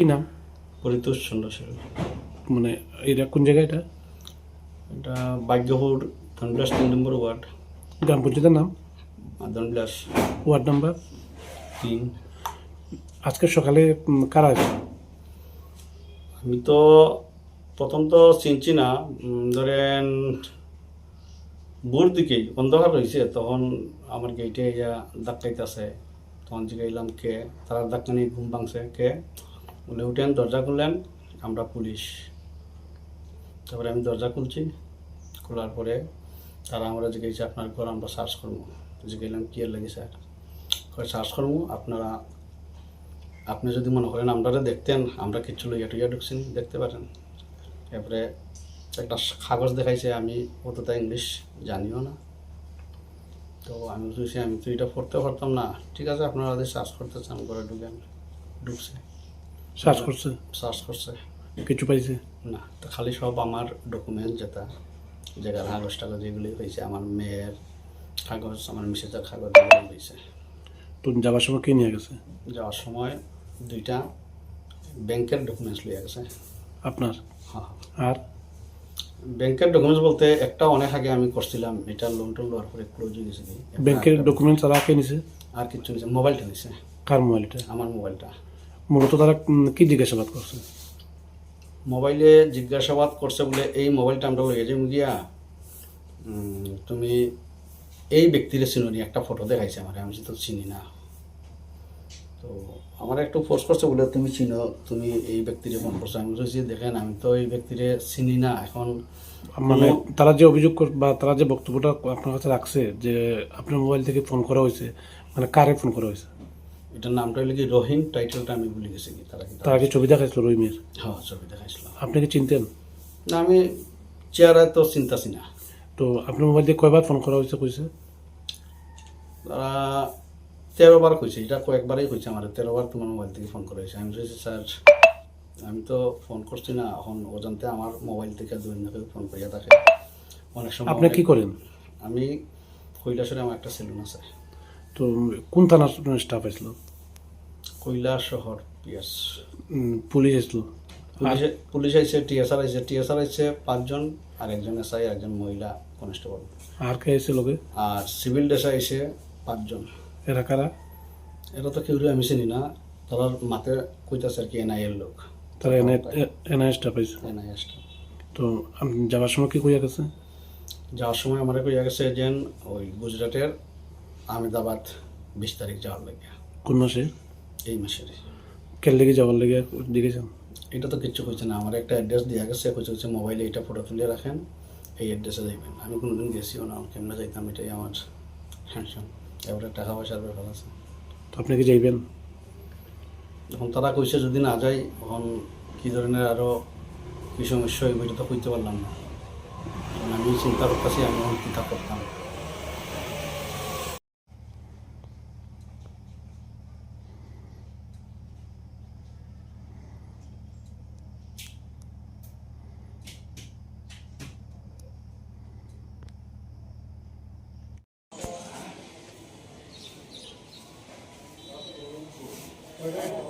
কি নাম? পরিতোষ চন্দ্রশেখর মানে এটা কোন জায়গা এটা? এটা ভাগ্যপুর ধনবিলাস তিন নম্বর ওয়ার্ড। গ্রাম পঞ্চায়েতের নাম? Dhanbilas ward number? তিন। আজকে সকালে কারা আছে আমি তো প্রথম তো চিনছি না ধরেন ভোর দিকে অন্ধকার রয়েছে তখন আমার গেটে ইয়া ধাক্কাইতেছে। তখন জিগাইলাম কে? তারা ধাক্কানি ঘুম ভাঙছে কে? বলে উঠেন, দরজা খুললেন, আমরা পুলিশ। তারপরে আমি দরজা খুলছি, খোলার পরে তারা আমরা জিজ্ঞেস আপনার ঘর আমরা সার্চ করব। জিগাইলাম কি লাগে স্যার সার্চ করব, আপনারা, আপনি যদি মনে করেন আমরা দেখতেন, আমরা কিছু লইয়া টুইয়া ঢুকছি দেখতে পারেন। এরপরে একটা কাগজ দেখাইছে, আমি অতটা ইংলিশ জানিও না। তো আমি বুঝছি, আমি তো এটা পড়তে পারতাম না। ঠিক আছে, আপনারা যদি সার্চ করতে চান করে ঢুকেন, ঢুকছে। সার্চ করছে? সার্চ করছে। কিছু পাইছে? না তো খালি সব আমার ডকুমেন্ট যেটা জায়গার কাগজ টাগজ এগুলি হয়েছে আমার মেয়ের কাগজ আমার মিসেজের কাগজ এগুলি হয়েছে তো যাবার সময় কি নিয়ে গেছে? যাওয়ার সময় দুইটা ব্যাংকের ডকুমেন্টস লিয়ে গেছে। আপনার? হ্যাঁ আর? ব্যাংকের ডকুমেন্টস বলতে একটা অনেক আগে আমি করছিলাম এটা লোন টোন লওয়ার পরে ক্লোজ হয়ে গেছে ব্যাংকের ডকুমেন্টস তারা কে নিছে? আর কিছু নিছে মোবাইলটা নিছে। কার মোবাইলটা? আমার মোবাইলটা। মূলত তারা কি জিজ্ঞাসাবাদ করছে? মোবাইলে জিজ্ঞাসাবাদ করছে বলে এই মোবাইলটা আমরা লইয়া যাই গিয়া তুমি এই ব্যক্তির চিনি একটা ফটো দেখাইছে আমার আমি যে তো চিনি না। তো আমার একটু ফোর্স করছে বলে তুমি চিনো তুমি এই ব্যক্তিরে ফোন করছ। আমি বলছি দেখেন আমি তো এই ব্যক্তিরে চিনি না এখন মানে তারা যে অভিযোগ কর- বা তারা যে বক্তব্যটা আপনার কাছে রাখছে যে আপনার মোবাইল থেকে ফোন করা হয়েছে মানে কারে ফোন করা হয়েছে? এটার নামটা হইলে কি রহিম টাইটেলটা আমি ভুলে গেছি কি তারা কি তার আগে ছবি দেখাইছিল রহিমের হ্যাঁ ছবি দেখাইছিলাম আপনি কি চিনতেন? না আমি চেহারা তো চিন্তাছি না। তো আপনার মোবাইল দিয়ে কয়বার ফোন করা হয়েছে কইছে? তারা তেরো বার কইছে এটা কয়েকবারই কইছে আমার। তেরো বার তোমার মোবাইল থেকে ফোন করা হয়েছে। আমি বলছি স্যার আমি তো ফোন করছি না। এখন অজান্তে আমার মোবাইল থেকে না ফোন করিয়া থাকে অনেক সময় আপনি কি করেন? আমি কৈলাসরে আমার একটা সেলুন আছে। তো কোন থানার স্টাফ আসছিল কৈলাস শহর পিএস পুলিশ আসলো পুলিশে পুলিশ আইছে টিএসআর আইছে টিএসআর আইছে পাঁচজন আর একজন এসআই একজন মহিলা কনস্টেবল আর কে এসে লোকে আর সিভিল ড্রেস আইছে পাঁচজন। এরা কারা? এটা তো কেউ আমি চিনি না। তারা মাতে কইতাছে আর কি এনআইএর লোক। তারা এনআই এনআই স্টাফ আইছে এনআইএসটা তো যাওয়ার সময় কি কইয়া গেছে? যাওয়ার সময় আমার কইয়া গেছে যে ওই গুজরাটের আহমেদাবাদ বিশ তারিখ যাওয়ার লাগে। কোন মাসে? এই মাসের। কেন লেগে যাওয়ার লেগে দেখেছেন এটা তো কিচ্ছু করছে না। আমার একটা অ্যাড্রেস দেওয়া গেছে কইছে হচ্ছে মোবাইলে এটা ফটো তুলে রাখেন এই অ্যাড্রেসে যাইবেন। আমি কোনোদিন গেছিও না কেমনে যাইতাম এটাই আমার টেনশন এবারে টাকা পয়সার ব্যাপার আছে। তো আপনি কি যাইবেন? যখন তারা কইছে যদি না যাই তখন কী ধরনের আরও কী সমস্যা হইব এটা তো কইতে পারলাম না। আমি চিন্তা করতেছি আমি এখন কী করতাম। 何?